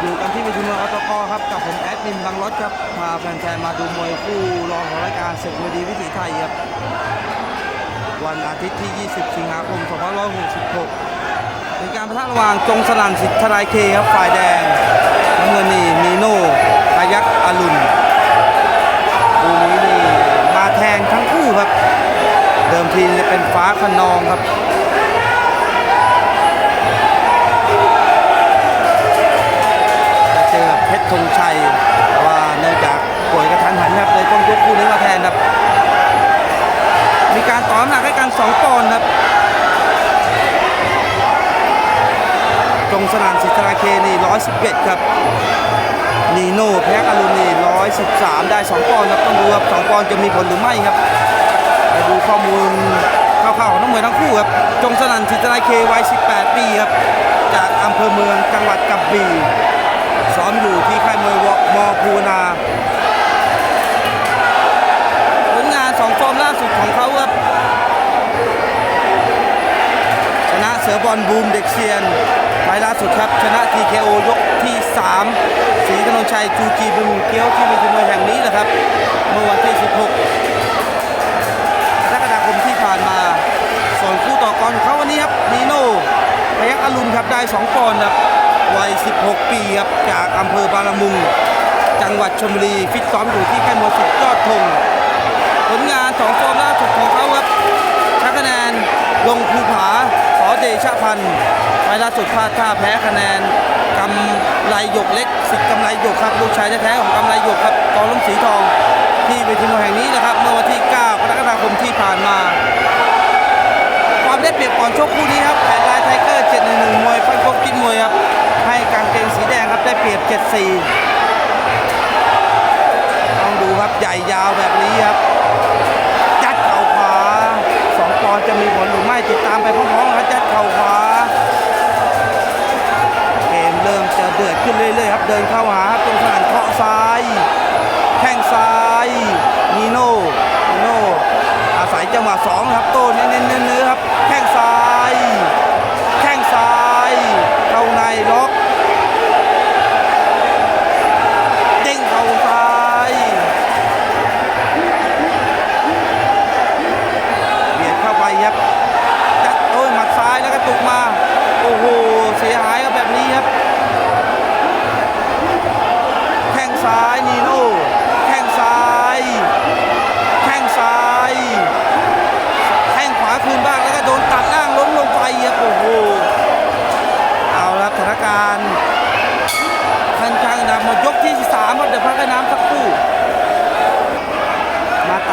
อยู่กันที่เวทีมวยอตกครับ กับผมแอดมินบางรถครับพาแฟนๆมาดูมวยคู่รองของรายการศึกมวยดีวิถีไทยครับ วันอาทิตย์ที่ 20 สิงหาคม 2566 เป็นการประทะระหว่างจงสนันสิทธิ์ทายเคครับฝ่ายแดงน้ำเงินนี่นีโน่พยักอรุณคู่นี้นี่มาแทงทั้งคู่ครับ เดิมทีจะเป็นฟ้าขนอง มีการต่อน้ำหนักให้กัน2ปอนด์ครับจงสนานสิทธาเคนี่111 ครับนีโน่แพ้อารุณี113 ได้ 2 ปอนด์ครับต้องดูครับ2ปอนด์จะมีผลหรือไม่ครับไปดูข้อมูลคร่าวๆของนักมวยทั้งคู่ครับจงสนั่นสิทธาเควัย 18 ปีครับ จากอำเภอเมืองจังหวัดกระบี่ซ้อมอยู่ที่ค่ายมวยวมอภูนา บอลบูมเด็กเซียนไฟล์ล่าสุดครับชนะ TKO ยกที่ 3 สีธนนชัยจูจีบุญเกี้ยวที่เวทีมวยแห่งนี้แหละครับ เมื่อวันที่ 16กรกฎาคมที่ผ่านมา ส่วนคู่ต่อกรของเขาวันนี้ครับนีโน่พยักอรุณครับได้ 2ปอนด์ครับวัย 16 ปีครับจากอำเภอบางละมุง จังหวัดชลบุรีฟิตซ้อมอยู่ที่ค่ายมวยสิทธิ์ยอดธงผลงานสองฟอร์มล่าสุดของเขาครับชนะคะแนนลงภูผา เดชะพันธ์ไฟล์ล่าสุดพลาดท่าแพ้คะแนนกำไรหยกเล็กสิทธิ์กำไรหยกครับลูกชายแท้ๆของกำไรหยกครับกองลุ่มสีทอง ที่เวทีมวยแห่งนี้นะครับ เมื่อวันที่ 9 กรกฎาคมที่ผ่านมา ความได้เปรียบก่อนชกคู่นี้ครับแปดลายไทเกอร์ 711 มวยฟันคกกินมวยครับให้กางเกงสีแดงครับได้เปรียบ 74 ต้องดูครับใหญ่ยาวแบบนี้ครับยัดเข่าขวาสองปอนจะมีผลหรื ติดตามไปพร้อมๆครับยัดเข่าขวาเกมเริ่มจะเดือดขึ้นเรื่อยๆครับเดินเข้าหาครับตรงสนานเคาะซ้าย แข้งซ้ายนีโน่นีโน่อาศัยจังหวะสองครับโต้เน้นๆเนื้อครับแข้ง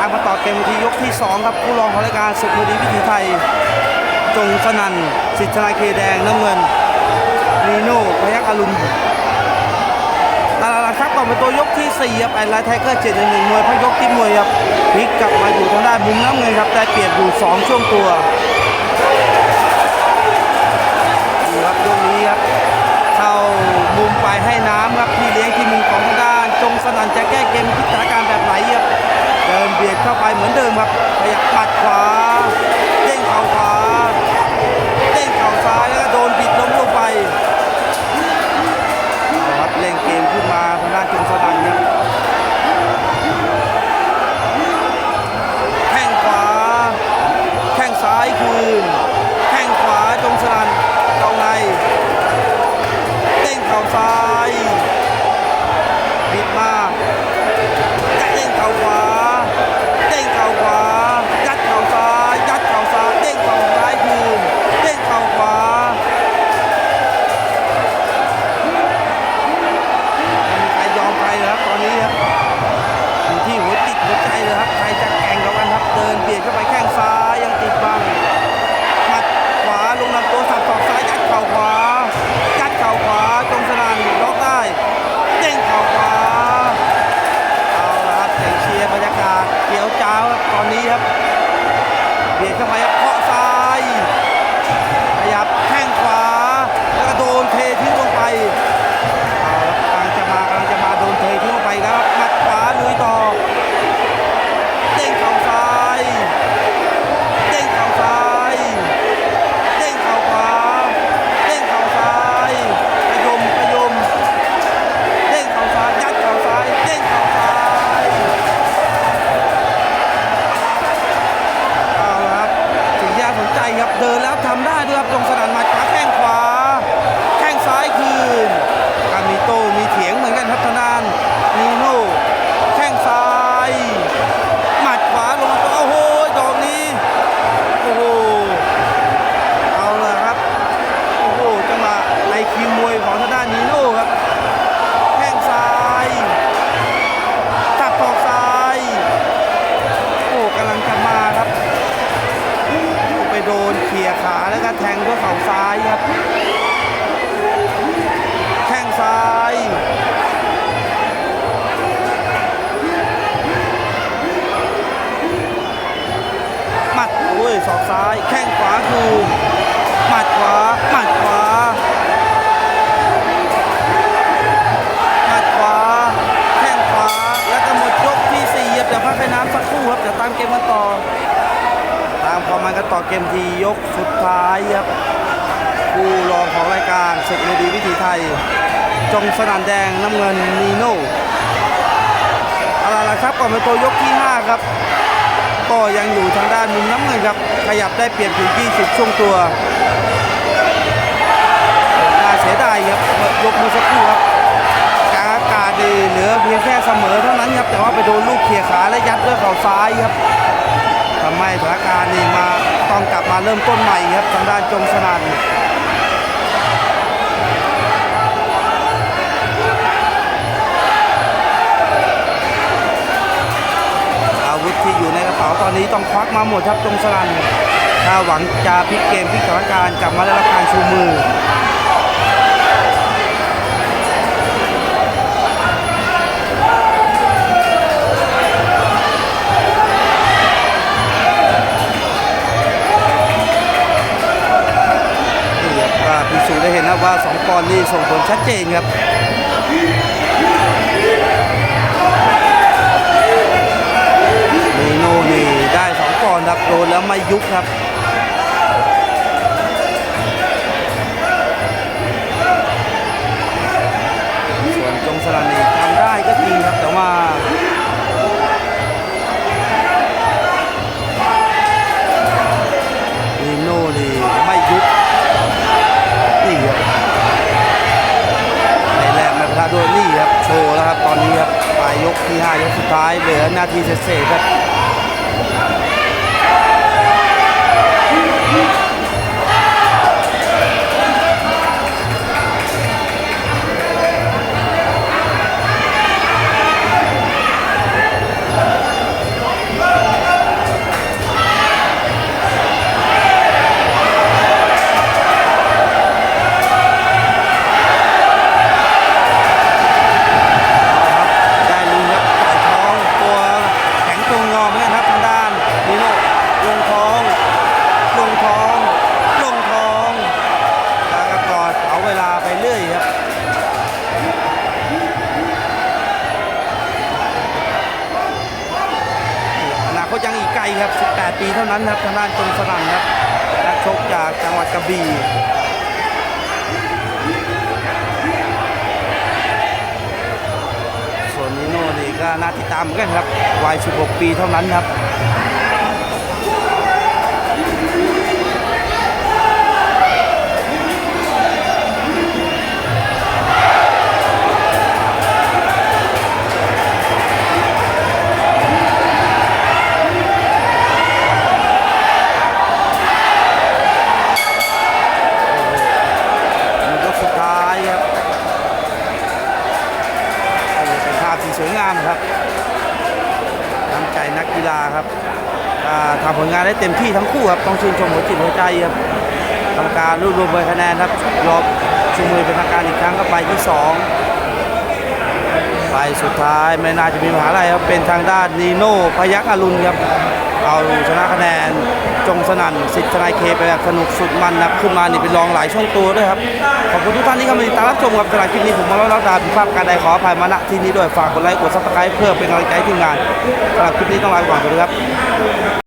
ามมาต่อเกมที่ยกที่ 2 ครับผู้รองของรายการศึกมวยดีวิถีไทย จงสนันสิทธนาเคแดงน้ำเงินนีโน่พยักอรุณตลาดหลักทรัพย์ก่อนเป็นตัวยกที่4ครับไอไลท์ไทเกอร์เจ็ดหนึ่งมวยพยกที่มวยครับพลิกกลับมาอยู่ทางด้านมุมน้ำเงินครับได้เปรียบอยู่ 2 ช่วงตัวดูครับยกนี้ครับเข้ามุมไปให้น้ำครับพี่เลี้ยงที่มุมของทางด้าน จงสนันจะแก้เกมทิ เข้าไปเหมือนเดิมครับขยับปัดขวา 别干嘛要 ศอกซ้าย แข้งขวาคือหมัดขวาหมัดขวาหมัดขวา แข้งขวา แล้วก็หมดยกที่สี่ครับเดี๋พักไปน้ำสักครู่ครับเดี๋ตามเกมกันต่อ ตามความมันกันต่อเกมทียกสุดท้ายครับคู่รองของรายการศึกเลดีวิถีไทย จงสนานแดงน้ำเงินนีโน่อะไรล่ะครับก่อนเป็นตัวยกที่ 5 ครับ ก็ยังอยู่ทางด้านมุมน้ำเงินครับ ขยับได้เปรียบถึง 20 ช่วงตัวน่าเสียดายครับยกมือสักครู่ครับกาอากาศดีเหลือเพียงแค่เสมอเท่านั้นครับ แต่ว่าไปโดนลูกเขี่ยขาและยัดด้วยเข่าซ้ายครับทำให้สถานการณ์นี่มาต้องกลับมาเริ่มต้นใหม่ครับทางด้านจงสนั่น นี้ต้องควักมาหมดครับจงสนั่นถ้าหวังจะพลิกเกมพลิกสถานการณ์กลับมาได้รับการชูมือนี่ครับก็พิสูจน์ได้เห็นนะว่าสองปอนด์นี่ส่งผลชัดเจนครับ โดนแล้วไม่ยุบครับส่วนจงสลันนี่ทำได้ก็จริงครับแต่ว่านีโน่นี่ไม่ยุบนี่ครับในแรกมาประทะด้วยนี่ครับโชว์แล้วครับตอนนี้ครับปลายยกที่5ยกสุดท้ายเหลือนาทีเศษครับ ครับทางด้านจงสนั่นครับนักชกจากจังหวัดกระบี่ส่วนนิโน่นี่ก็น่าติดตามเหมือนกันครับวัย 16 ปีเท่านั้นครับ สวยงามครับน้ำใจนักกีฬาครับทำผลงานได้เต็มที่ทั้งคู่ครับต้องชื่นชมหัวจิตหัวใจครับกรรมการรวบรวมใบคะแนนครับรอบชูมือเป็นทางการอีกครั้งก็ไปที่สองไปสุดท้ายไม่น่าจะมีปัญหาอะไรครับเป็นทางด้านนีโน่พยักอรุณครับเอาชนะคะแนน จงสนั่นสิทธิ์ทนายเคไปแบบสนุกสุดมันนับขึ้นมานี่เป็นรองหลายช่องตัวด้วยครับ ขอบคุณทุกท่านที่เข้ามาติดตามรับชมกับสำหรับคลิปนี้ผมมาเล้วดาตามภาพการใดขออภัยมาณที่นี้ด้วยฝากกดไลค์กดซับสไครต์เพื่อเป็นกำลังใจให้ทีมงานสำหรับคลิปนี้ต้องลาไปก่อนสวัสดีครับ